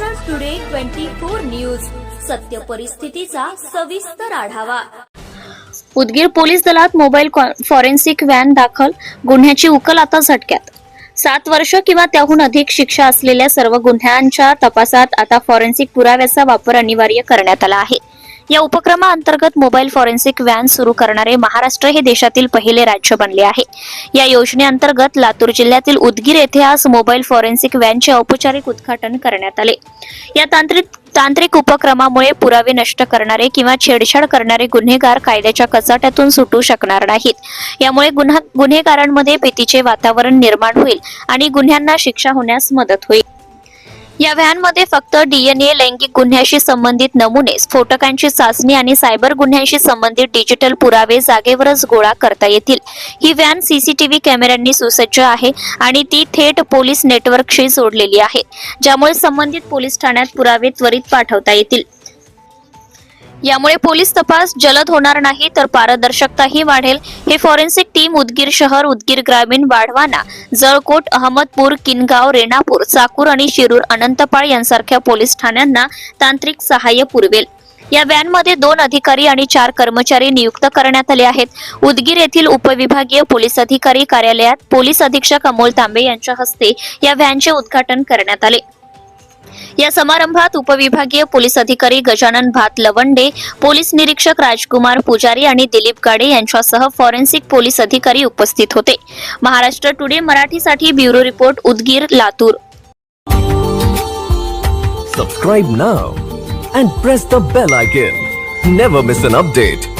Maharashtra today twenty four news सत्य परिस्थितीचा सविस्तर आढावा. उदगीर पोलीस दलात मोबाईल कॉ- फॉरेन्सिक व्हॅन दाखल गुन्ह्याची उकल आता झटक्यात. सात वर्ष किंवा त्याहून अधिक शिक्षा असलेल्या सर्व गुन्ह्यांच्या तपासात आता फॉरेन्सिक पुराव्याचा वापर अनिवार्य करण्यात आला आहे. या उपक्रमाअंतर्गत मोबाईल फॉरेन्सिक व्हॅन सुरू करणारे महाराष्ट्र हे देशातील पहिले राज्य बनले आहे. या योजनेअंतर्गत लातूर जिल्ह्यातील उदगीर येथे आज मोबाईल फॉरेन्सिक व्हॅनचे औपचारिक उद्घाटन करण्यात आले. या तांत्रिक तांत्रिक उपक्रमामुळे पुरावे नष्ट करणारे किंवा छेडछाड करणारे गुन्हेगार कायद्याच्या कचाट्यातून सुटू शकणार नाहीत. यामुळे गुन्हा गुन्हेगारांमध्ये भीतीचे वातावरण निर्माण होईल आणि गुन्ह्यांना शिक्षा होण्यास मदत होईल. या व्हॅनमध्ये फक्त डीएनए लैंगिक गुन्ह्याशी संबंधित नमुने स्फोटकांची चाचणी आणि सायबर गुन्ह्यांशी संबंधित डिजिटल पुरावे जागेवरच गोळा करता येतील. ही व्हॅन सीसीटीव्ही कॅमेऱ्यांनी सुसज्ज आहे आणि ती थेट पोलीस नेटवर्कशी जोडलेली आहे ज्यामुळे संबंधित पोलीस ठाण्यात पुरावे त्वरित पाठवता येतील. यामुळे पोलीस तपास जलद होणार नाही तर पारदर्शकताही वाढेल. हे फॉरेन्सिक टीम उदगीर शहर उदगीर ग्रामीण वाढवाना जळकोट अहमदपूर किनगाव रेणापूर चाकूर आणि शिरूर अनंतपाळ यांसारख्या पोलीस ठाण्यांना तांत्रिक सहाय्य पुरवेल. या व्हॅनमध्ये दोन अधिकारी आणि चार कर्मचारी नियुक्त करण्यात आले आहेत. उदगीर येथील उपविभागीय पोलीस अधिकारी कार्यालयात पोलीस अधीक्षक अमोल तांबे यांच्या हस्ते या व्हॅनचे उद्घाटन करण्यात आले. या समारंभात उपविभागीय पोलीस अधिकारी गजानन भात लवंडे पोलीस निरीक्षक राजकुमार पुजारी आणि दिलीप गाडे यांच्यासह फॉरेन्सिक पोलीस अधिकारी उपस्थित होते. महाराष्ट्र टुडे मराठीसाठी bureau report Udgir Latur. Subscribe now and press the bell icon never miss an update